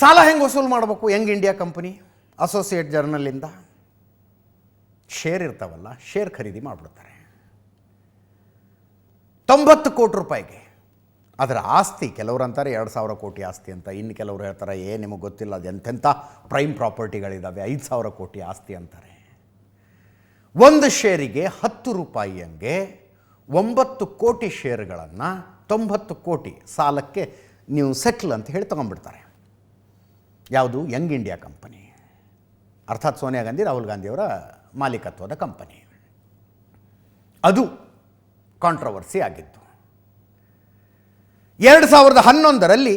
ಸಾಲ ಹೆಂಗೆ ವಸೂಲು ಮಾಡಬೇಕು? ಯಂಗ್ ಇಂಡಿಯಾ ಕಂಪನಿ ಅಸೋಸಿಯೇಟ್ ಜರ್ನಲಿಂದ ಶೇರ್ ಇರ್ತಾವಲ್ಲ ಶೇರ್ ಖರೀದಿ ಮಾಡಿಬಿಡ್ತಾರೆ. ತೊಂಬತ್ತು ಕೋಟಿ ರೂಪಾಯಿಗೆ. ಅದರ ಆಸ್ತಿ, ಕೆಲವರು ಅಂತಾರೆ ಎರಡು ಸಾವಿರ ಕೋಟಿ ಆಸ್ತಿ ಅಂತ. ಇನ್ನು ಕೆಲವರು ಹೇಳ್ತಾರೆ, ಏ, ನಿಮಗೆ ಗೊತ್ತಿಲ್ಲ, ಅದು ಎಂತೆಂಥ ಪ್ರೈಮ್ ಪ್ರಾಪರ್ಟಿಗಳಿದ್ದಾವೆ ಐದು ಸಾವಿರ ಕೋಟಿ ಆಸ್ತಿ ಅಂತಾರೆ. ಒಂದು ಶೇರಿಗೆ ಹತ್ತು ರೂಪಾಯಿಯಂಗೆ ಒಂಬತ್ತು ಕೋಟಿ ಶೇರ್ಗಳನ್ನು ತೊಂಬತ್ತು ಕೋಟಿ ಸಾಲಕ್ಕೆ ನೀವು ಸೆಟ್ಲ್ ಅಂತ ಹೇಳಿ ತೊಗೊಂಡ್ಬಿಡ್ತಾರೆ. ಯಾವುದು? ಯಂಗ್ ಇಂಡಿಯಾ ಕಂಪನಿ ಅರ್ಥಾತ್ ಸೋನಿಯಾ ಗಾಂಧಿ, ರಾಹುಲ್ ಗಾಂಧಿಯವರ ಮಾಲೀಕತ್ವದ ಕಂಪನಿ ಅದು ಕಾಂಟ್ರವರ್ಸಿ ಆಗಿತ್ತು. ಎರಡು ಸಾವಿರದ ಹನ್ನೊಂದರಲ್ಲಿ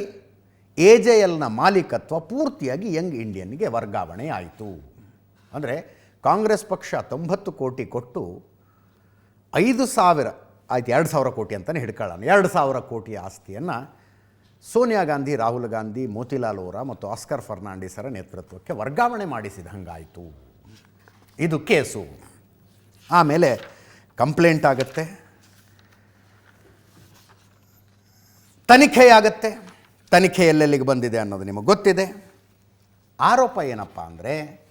ಎ ಜೆ ಎಲ್ನ ಮಾಲೀಕತ್ವ ಪೂರ್ತಿಯಾಗಿ ಯಂಗ್ ಇಂಡಿಯನ್ಗೆ ವರ್ಗಾವಣೆ ಆಯಿತು. ಅಂದರೆ ಕಾಂಗ್ರೆಸ್ ಪಕ್ಷ ತೊಂಬತ್ತು ಕೋಟಿ ಕೊಟ್ಟು ಐದು ಸಾವಿರ, ಆಯ್ತು ಎರಡು ಸಾವಿರ ಕೋಟಿ ಅಂತಲೇ ಹಿಡ್ಕೊಳ್ಳೋಣ. ಎರಡು ಸಾವಿರ ಕೋಟಿ ಆಸ್ತಿಯನ್ನು ಸೋನಿಯಾ ಗಾಂಧಿ, ರಾಹುಲ್ ಗಾಂಧಿ, ಮೋತಿಲಾಲ್ ವೋರಾ ಮತ್ತು ಆಸ್ಕರ್ ಫರ್ನಾಂಡಿಸರ ನೇತೃತ್ವಕ್ಕೆ ವರ್ಗಾವಣೆ ಮಾಡಿಸಿದ ಹಂಗಾಯಿತು. ಇದು ಕೇಸು. ಆಮೇಲೆ ಕಂಪ್ಲೇಂಟ್ ಆಗುತ್ತೆ. ತನಿಖೆಯಾಗತ್ತೆ. ತನಿಖೆ ಎಲ್ಲೆಲ್ಲಿಗೆ ಬಂದಿದೆ ಅನ್ನೋದು ನಿಮಗೆ ಗೊತ್ತಿದೆ. ಆರೋಪ ಏನಪ್ಪ ಅಂದರೆ,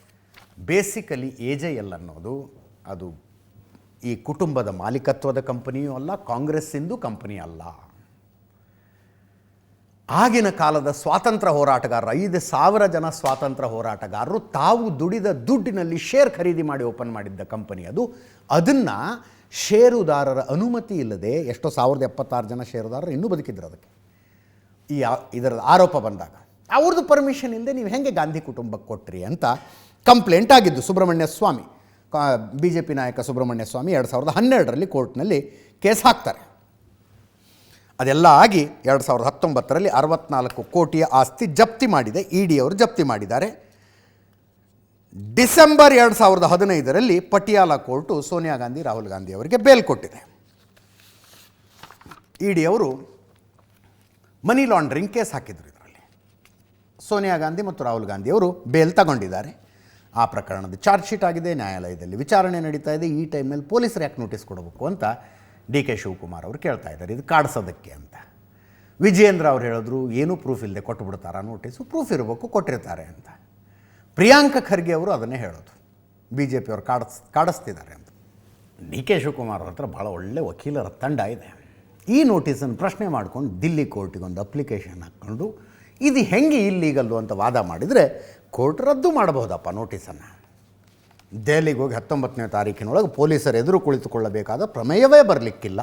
ಬೇಸಿಕಲಿ ಎ ಜೆ ಎಲ್ ಅನ್ನೋದು, ಅದು ಈ ಕುಟುಂಬದ ಮಾಲೀಕತ್ವದ ಕಂಪನಿಯೂ ಅಲ್ಲ, ಕಾಂಗ್ರೆಸ್ಸಿಂದು ಕಂಪನಿ ಅಲ್ಲ ಆಗಿನ ಕಾಲದ ಸ್ವಾತಂತ್ರ್ಯ ಹೋರಾಟಗಾರರು, ಐದು ಸಾವಿರ ಜನ ಸ್ವಾತಂತ್ರ್ಯ ಹೋರಾಟಗಾರರು ತಾವು ದುಡಿದ ದುಡ್ಡಿನಲ್ಲಿ ಶೇರ್ ಖರೀದಿ ಮಾಡಿ ಓಪನ್ ಮಾಡಿದ್ದ ಕಂಪನಿ ಅದು. ಅದನ್ನು ಷೇರುದಾರರ ಅನುಮತಿ ಇಲ್ಲದೆ ಎಷ್ಟೋ ಸಾವಿರದ ಎಪ್ಪತ್ತಾರು ಜನ ಷೇರುದಾರರು ಇನ್ನೂ ಬದುಕಿದ್ರು ಅದಕ್ಕೆ. ಈ ಇದರ ಆರೋಪ ಬಂದಾಗ, ಅವ್ರದ್ದು ಪರ್ಮಿಷನ್ ಇಲ್ಲದೆ ನೀವು ಹೆಂಗೆ ಗಾಂಧಿ ಕುಟುಂಬಕ್ಕೆ ಕೊಟ್ರಿ ಅಂತ ಕಂಪ್ಲೇಂಟ್ ಆಗಿದ್ದು Subramanya Swamy. B J P ನಾಯಕ ಸುಬ್ರಹ್ಮಣ್ಯ ಸ್ವಾಮಿ ಎರಡು ಸಾವಿರದ ಹನ್ನೆರಡರಲ್ಲಿ ಕೋರ್ಟ್ನಲ್ಲಿ ಕೇಸ್ ಹಾಕ್ತಾರೆ. ಅದೆಲ್ಲ ಆಗಿ ಎರಡು ಸಾವಿರದ ಹತ್ತೊಂಬತ್ತರಲ್ಲಿ ಅರವತ್ನಾಲ್ಕು ಕೋಟಿಯ ಆಸ್ತಿ ಜಪ್ತಿ ಮಾಡಿದೆ ಇ ಡಿ ಅವರು ಜಪ್ತಿ ಮಾಡಿದ್ದಾರೆ. ಡಿಸೆಂಬರ್ ಎರಡು ಸಾವಿರದ ಹದಿನೈದರಲ್ಲಿ ಪಟಿಯಾಲ ಕೋರ್ಟು ಸೋನಿಯಾ ಗಾಂಧಿ, ರಾಹುಲ್ ಗಾಂಧಿ ಅವರಿಗೆ ಬೇಲ್ ಕೊಟ್ಟಿದೆ. ಇ ಡಿ ಅವರು ಮನಿ ಲಾಂಡ್ರಿಂಗ್ ಕೇಸ್ ಹಾಕಿದರು ಇದರಲ್ಲಿ. ಸೋನಿಯಾ ಗಾಂಧಿ ಮತ್ತು ರಾಹುಲ್ ಗಾಂಧಿ ಅವರು ಬೇಲ್ ತಗೊಂಡಿದ್ದಾರೆ. ಆ ಪ್ರಕರಣದ ಚಾರ್ಜ್ ಶೀಟ್ ಆಗಿದೆ, ನ್ಯಾಯಾಲಯದಲ್ಲಿ ವಿಚಾರಣೆ ನಡೀತಾ ಇದೆ, ಈ ಟೈಮಲ್ಲಿ ಪೊಲೀಸರು ಯಾಕೆ ನೋಟಿಸ್ ಕೊಡಬೇಕು ಅಂತ ಡಿ ಕೆ ಶಿವಕುಮಾರ್ ಅವರು ಕೇಳ್ತಾ ಇದ್ದಾರೆ, ಇದು ಕಾಡಿಸೋದಕ್ಕೆ ಅಂತ. ವಿಜಯೇಂದ್ರ ಅವ್ರು ಹೇಳಿದ್ರು, ಏನೂ ಪ್ರೂಫ್ ಇಲ್ಲದೆ ಕೊಟ್ಟು ಬಿಡ್ತಾರಾ ನೋಟಿಸು ಪ್ರೂಫ್ ಇರಬೇಕು, ಕೊಟ್ಟಿರ್ತಾರೆ ಅಂತ. ಪ್ರಿಯಾಂಕ ಖರ್ಗೆ ಅವರು ಅದನ್ನೇ ಹೇಳೋದು. ಬಿ ಜೆ ಪಿಯವರು ಕಾಡಿಸ್, ಕಾಡಿಸ್ತಿದ್ದಾರೆ ಅಂತ. ಡಿ ಕೆ ಶಿವಕುಮಾರ್ ಅವ್ರ ಹತ್ರ ಭಾಳ ಒಳ್ಳೆ ವಕೀಲರ ತಂಡ ಇದೆ. ಈ ನೋಟಿಸನ್ನು ಪ್ರಶ್ನೆ ಮಾಡ್ಕೊಂಡು ದಿಲ್ಲಿ ಕೋರ್ಟಿಗೆ ಒಂದು ಅಪ್ಲಿಕೇಶನ್ ಹಾಕ್ಕೊಂಡು, ಇದು ಹೆಂಗೆ ಇಲ್ಲೀಗಲ್ಲು ಅಂತ ವಾದ ಮಾಡಿದರೆ, ಕೋರ್ಟ್ ರದ್ದು ಮಾಡಬಹುದಪ್ಪ ನೋಟಿಸನ್ನು ದೆಹಲಿಗೆ ಹೋಗಿ ಹತ್ತೊಂಬತ್ತನೇ ತಾರೀಕಿನೊಳಗೆ ಪೊಲೀಸರು ಎದುರು ಕುಳಿತುಕೊಳ್ಳಬೇಕಾದ ಪ್ರಮೇಯವೇ ಬರಲಿಕ್ಕಿಲ್ಲ.